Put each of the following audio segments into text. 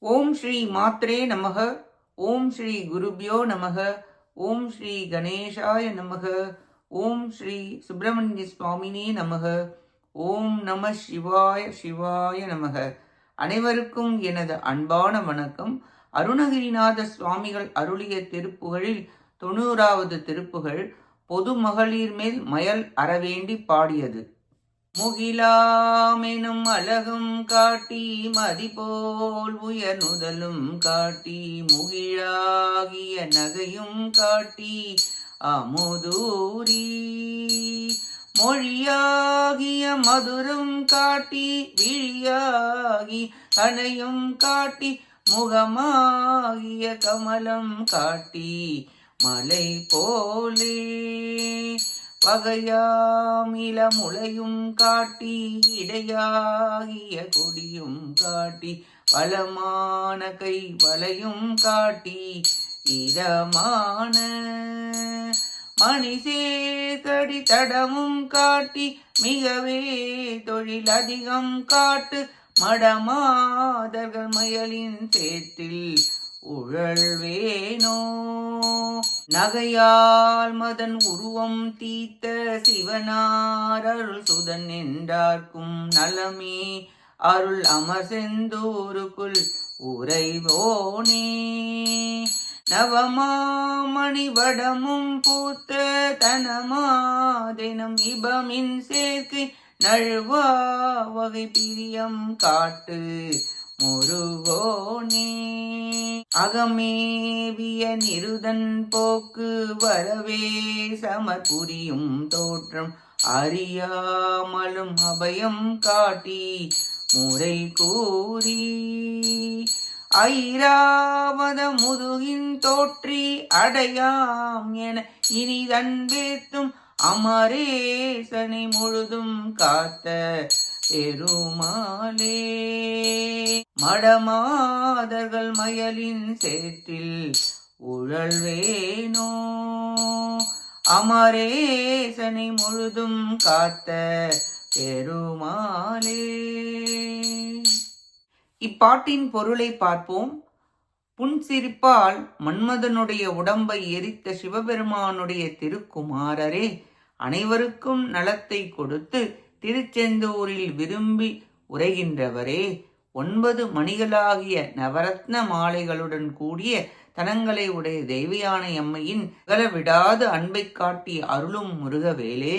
ஓம் ஸ்ரீ மாத்ரே நமக. ஓம் ஸ்ரீ குருபியோ நமக. ஓம் ஸ்ரீ கணேஷாய நமக. ஓம் ஸ்ரீ சுப்பிரமணிய சுவாமினே நமக. ஓம் நம சிவாய சிவாய நமக. அனைவருக்கும் எனது அன்பான வணக்கம். அருணகிரிநாத சுவாமிகள் அருளிய திருப்புகளில் தொண்ணூறாவது திருப்புகள் பொது மகளிர் மேல் மயல் அறவேண்டி பாடியது. முகிலாமெனும் அழகும் காட்டி மதிபோல் உயர்நுதலும் காட்டி முகிழாகிய நகையும் காட்டி அமுதூரி. மொழியாகிய மதுரும் காட்டி விழியாகி அணையும் காட்டி முகமாகிய கமலம் காட்டி மலை போலே வகையாமில முளையும் காட்டி இடையாகிய கொடியும் காட்டி பலமான கை வளையும் காட்டி இதமான மணிசேகடி தடமும் காட்டி மிகவே தொழில் அதிகம் காட்டு மடமாதர்கள் மயலின் சேற்றில் உழல்வேனோ. நகையால் மதன் உருவம் தீத்த சிவனார் அருள் சுதன் என்றார்க்கும் நலமே. அருள் அமர் செந்தூருக்குள் உரைவோனே நவமாமணி வடமும் பூத்த தனமாதினம் இபமின் சேர்க்கை நழுவா வகை பிரியம் காட்டு முருகோனே. அகமேவிய நிருதன் போக்கு வரவே சமர்புரியும் தோற்றம் அறியாமலும் அபயம் காட்டி முறை கூறி ஐராவத முதுகின் தோற்றி அடையாம் என இனிதன் வேத்தும் அமரேசனை முழுதும் காத்த பெருமாளே. மடமாதர்கள் மயலின் சேற்றில் உழல்வேனோ. அமரேசனை முழுதும் காத்த பெருமாளே. இப்பாட்டின் பொருளை பார்ப்போம். புன்சிரிப்பால் மன்மதனுடைய உடம்பை எரித்த சிவபெருமானுடைய திருக்குமாரரே அனைவருக்கும் நலத்தை கொடுத்து திருச்செந்தூரில் விரும்பி உரைகின்றவரே ஒன்பது மணிகளாகிய நவரத்ன மாலைகளுடன் கூடிய தனங்களை உடைய தெய்வயானை அம்மையின் விடாது அன்பை காட்டி அருளும் முருகவேலே.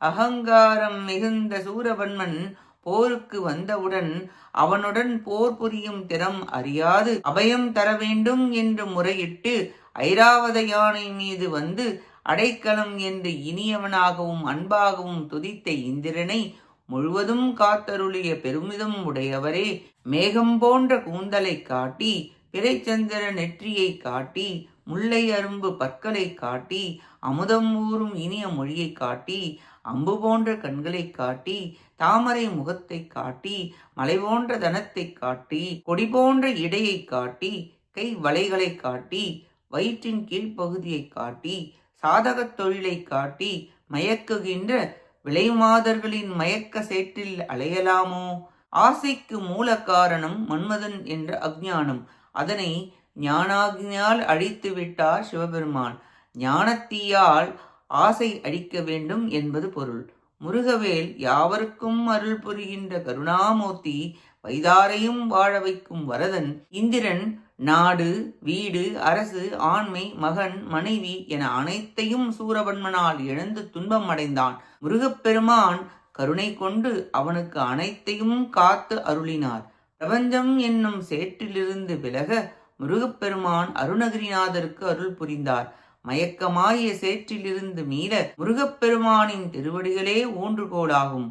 அகங்காரம் மிகுந்த சூரபன்மன் போருக்கு வந்தவுடன் அவனுடன் போர் புரியும் திறம் அறியாது. அபயம் தர வேண்டும் என்று முறையிட்டு ஐராவத யானை மீது வந்து அடைக்கலம் என்று இனியவனாகவும் அன்பாகவும் துதித்த இந்திரனை முழுவதும் காத்தருளிய பெருமிதம் உடையவரே. மேகம் போன்ற கூந்தலை காட்டி பிறைச்சந்திர நெற்றியை காட்டி முல்லை அரும்பு பற்களை காட்டி அமுதம் ஊறும் இனிய மொழியை காட்டி அம்பு போன்ற கண்களை காட்டி தாமரை முகத்தை காட்டி மலை போன்ற தனத்தை காட்டி கொடி போன்ற இடையை காட்டி கை வளைகளை காட்டி வயிற்றின் கீழ்ப்பகுதியை காட்டி சாதகத் தொழிலை காட்டி மயக்குகின்ற விளைமாதர்களின் மயக்க சேற்றில் அலையலாமோ? ஆசைக்கு மூல காரணம் மன்மதன் என்ற அஜ்ஞானம். அதனை ஞானாகினால் அழித்து விட்டார் சிவபெருமான். ஞானத்தீயால் ஆசை அழிக்க வேண்டும் என்பது பொருள். முருகவேல் யாவருக்கும் அருள் புரிகின்ற கருணாமூர்த்தி வைதாரையும் வாழ வைக்கும் வரதன் இந்திரன் நாடு வீடு அரசு ஆண்மை மகன் மனைவி என அனைத்தையும் சூரபன்மனால் இழந்து துன்பம் அடைந்தான் முருகப்பெருமான் கருணை கொண்டு அவனுக்கு அனைத்தையும் காத்து அருளினார். பிரபஞ்சம் என்னும் சேற்றிலிருந்து விலக முருகப்பெருமான் அருணகிரிநாதருக்கு அருள் புரிந்தார். மயக்கமாய சேற்றிலிருந்து மீள முருகப்பெருமானின் திருவடிகளே ஊன்றுகோலாகும்.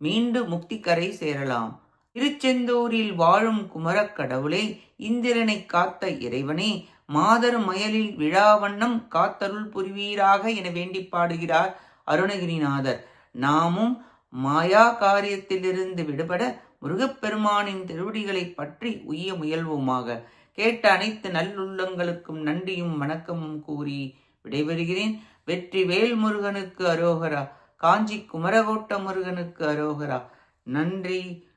மீண்டு முக்திக்கரை சேரலாம். திருச்செந்தூரில் வாழும் குமரக் கடவுளே இந்திரனை காத்த இறைவனே மாதர் மயலில் விழாவண்ணம் காத்தருள் புரிவீராக என வேண்டி பாடுகிறார் அருணகிரிநாதர். நாமும் மாயா காரியத்திலிருந்து விடுபட முருகப்பெருமானின் திருவடிகளை பற்றி உய்ய முயல்வோமாக. கேட்ட அனைத்து நல்லுள்ளங்களுக்கும் நன்றியும் வணக்கமும் கூறி விடைபெறுகிறேன். வெற்றி வேல் முருகனுக்கு அரோகரா காஞ்சி குமரகோட்ட முருகனுக்கு அரோகரா. நன்றி.